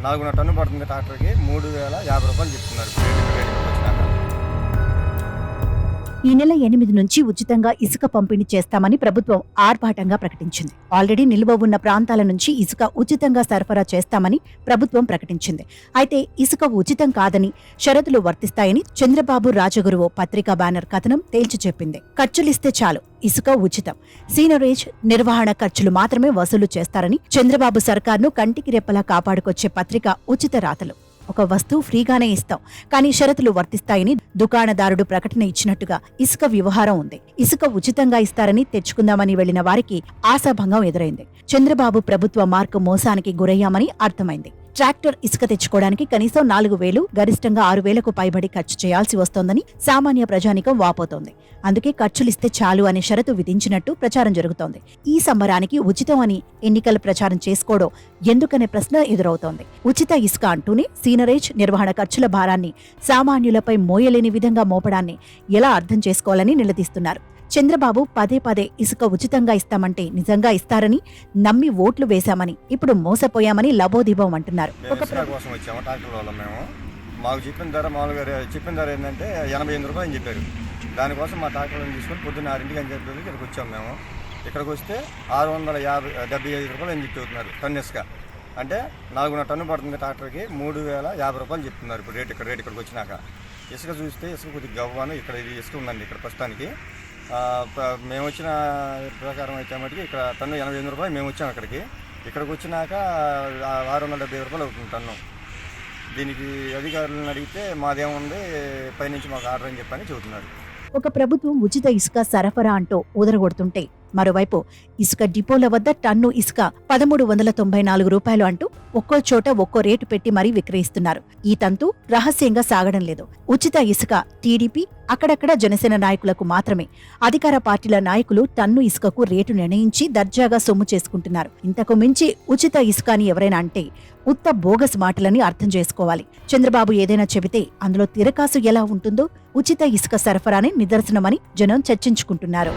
నాలుగున్నర టన్ను పడుతుంది ట్రాక్టర్కి. మూడు వేల యాభై రూపాయలు చెప్తున్నారు. ఈ నెల ఎనిమిది నుంచి ఉచితంగా ఇసుక పంపిణీ చేస్తామని ప్రభుత్వం ఆర్భాటంగా ప్రకటించింది. ఆల్రెడీ నిల్వ ఉన్న ప్రాంతాల నుంచి ఇసుక ఉచితంగా సరఫరా చేస్తామని ప్రభుత్వం ప్రకటించింది. అయితే ఇసుక ఉచితం కాదని షరతులు వర్తిస్తాయని చంద్రబాబు రాజగురువు పత్రికా బ్యానర్ కథనం తేల్చి చెప్పింది. ఖర్చులిస్తే చాలు ఇసుక ఉచితం. సీనరేజ్ నిర్వహణ ఖర్చులు మాత్రమే వసూలు చేస్తారని చంద్రబాబు సర్కార్ను కంటికి రెప్పలా కాపాడుకొచ్చే పత్రిక ఉచిత రాతలు. ఒక వస్తువు ఫ్రీగానే ఇస్తాం. కానీ షరతులు వర్తిస్తాయని దుకాణదారుడు ప్రకటన ఇచ్చినట్టుగా ఇసుక వ్యవహారం ఉంది. ఇసుక ఉచితంగా ఇస్తారని తెచ్చుకుందామని వెళ్ళిన వారికి ఆశాభంగం ఎదురైంది. చంద్రబాబు ప్రభుత్వ మార్కు మోసానికి గురయ్యామని అర్థమైంది. ట్రాక్టర్ ఇసుక తెచ్చుకోవడానికి కనీసం నాలుగు వేలు గరిష్టంగా ఆరు వేలకు పైబడి ఖర్చు చేయాల్సి వస్తోందని సామాన్య ప్రజానికం వాపోతోంది. అందుకే ఖర్చులిస్తే చాలు అనే షరతు విధించినట్టు ప్రచారం జరుగుతోంది. ఈ సంబరానికి ఉచితం అని ఎన్నికల ప్రచారం చేసుకోవడం ఎందుకనే ప్రశ్న ఎదురవుతోంది. ఉచిత ఇసుక అంటూనే సీనరేజ్ నిర్వహణ ఖర్చుల భారాన్ని సామాన్యులపై మోయలేని విధంగా మోపడాన్ని ఎలా అర్థం చేసుకోవాలని నిలదీస్తున్నారు. చంద్రబాబు పదే పదే ఇసుక ఉచితంగా ఇస్తామంటే నిజంగా ఇస్తారని నమ్మి ఓట్లు వేశామని ఇప్పుడు మోసపోయామని లబోదిబం అంటున్నారు. కోసం వచ్చాము ట్రాక్టర్ మేము. మాకు చెప్పిన ధర మామూలుగా చెప్పిన ధర ఏంటంటే ఎనభై ఎనిమిది రూపాయలు అని చెప్పారు. దానికోసం మా ట్రాక్టర్లను తీసుకొని పొద్దున్న ఆరింటికి అని చెప్పేసి ఇక్కడికి వచ్చాము మేము. ఇక్కడికి వస్తే ఆరు వందల యాభై డెబ్బై ఐదు రూపాయలు అని చెప్పి చెబుతున్నారు టన్ ఇసుక. అంటే నాలుగున్నర టన్ను పడుతుంది ట్రాక్టర్కి మూడు వేల యాభై రూపాయలు చెప్తున్నారు. ఇప్పుడు రేట్ ఇక్కడ రేట్ ఇక్కడికి వచ్చినాక. ఇసుక చూస్తే ఇసుక కొద్దిగా గవ్వాను ఇక్కడ ఇది ఇసుక ఉందండి ఇక్కడ ప్రస్తుతానికి. మేము వచ్చిన ప్రకారం అయితే మటుకు ఇక్కడ టన్ను ఎనభై ఎనిమిది రూపాయలు మేము వచ్చాము అక్కడికి. ఇక్కడికి వచ్చినాక ఆరు వందల డెబ్బై రూపాయలు అవుతుంది టన్ను దీనికి అధికారులను అడిగితే మాదేముంది పైనుంచి మాకు ఆర్డర్ అని చెప్పని చెబుతున్నారు. ఒక ప్రభుత్వం ఉచిత ఇసుక సరఫరా అంటూ ఉదరగొడుతుంటే మరోవైపు ఇసుక డిపోల వద్ద టన్ను ఇసుక పదమూడు వందల తొంభై నాలుగు రూపాయలు అంటూ ఒక్కో చోట ఒక్కో రేటు పెట్టి మరీ విక్రయిస్తున్నారు. ఈ తంతు రహస్యంగా సాగడం లేదు. ఉచిత ఇసుక టీడీపీ అక్కడక్కడ జనసేన నాయకులకు మాత్రమే. అధికార పార్టీల నాయకులు టన్ను ఇసుకకు రేటు నిర్ణయించి దర్జాగా సొమ్ము చేసుకుంటున్నారు. ఇంతకు మించి ఉచిత ఇసుక అని ఎవరైనా అంటే ఉత్త బోగస్ మాటలని అర్థం చేసుకోవాలి. చంద్రబాబు ఏదైనా చెబితే అందులో తిరకాసు ఎలా ఉంటుందో ఉచిత ఇసుక సరఫరానే నిదర్శనమని జనం చర్చించుకుంటున్నారు.